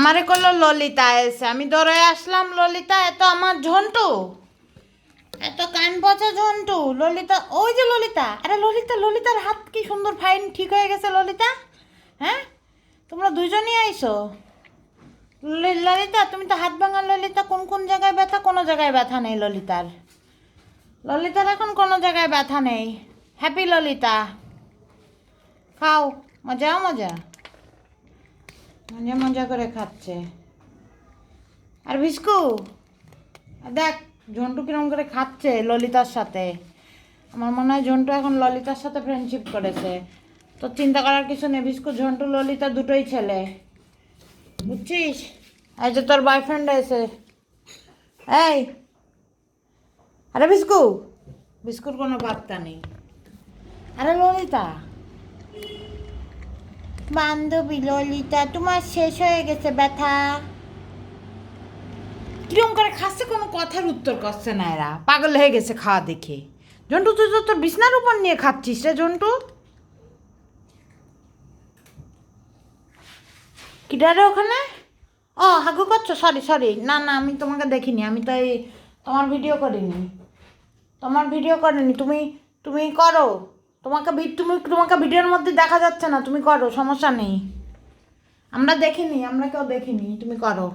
আমারে করল ললিতা এসে। আমি দৌড়ে আসলাম, ললিতা, এত আমার ঝন্টু? এত কান পচা ঝন্টু। ললিতা, ওই যে ললিতা। আরে ললিতা, ললিতার হাত কি সুন্দর, ফাইন, ঠিক হয়ে গেছে ললিতা? হ্যাঁ? তোমরা দুজনই আইছো? ল- ললিতা, তুমি তো হাত ভাঙা ললিতা। কোন কোন জায়গায় ব্যথা? কোনো জায়গায় ব্যথা নেই ললিতার। ললিতার এখন কোনো জায়গায় ব্যথা নেই। হ্যাপি ললিতা। খাও। মজা মজা। মজা মজা করে খাচ্ছে। আর বিস্কু দেখ ঝন্টু কিরম করে খাচ্ছে ললিতার সাথে। আমার মনে হয় ঝন্টু এখন ললিতার সাথে ফ্রেন্ডশিপ করেছে। তো চিন্তা করার কিছু নেই, বিস্কু ঝন্টু ললিতা দুটোই ছেলে। বুঝছিস? এই যে তোর বয়ফ্রেন্ড এসে এই, আরে বিস্কু, বিস্কুর কোনো পাত্তা নেই। আরে ললিতা বান্ধবী ললিতা, তোমার শেষ হয়ে গেছে ব্যথা। কিরম করে খাচ্ছে কোনো কথার উত্তর করছে না এরা। পাগল হয়ে গেছে খাওয়া দেখে। জন্টু, তুই তো তোর বিছনার উপর নিয়ে খাচ্ছিস রে জন্টু। কিটা রে ওখানে? ও, হাগু করছ? সরি সরি না না, আমি তোমাকে দেখিনি। আমি তো এই তোমার ভিডিও করিনি। তোমার ভিডিও করিনি। তুমি তুমি করো। তোমাকে তুমি তোমাকে ভিডিওর মধ্যে দেখা যাচ্ছে না, তুমি করো, সমস্যা নেই। আমরা দেখিনি, আমরা কেউ দেখিনি, তুমি করো।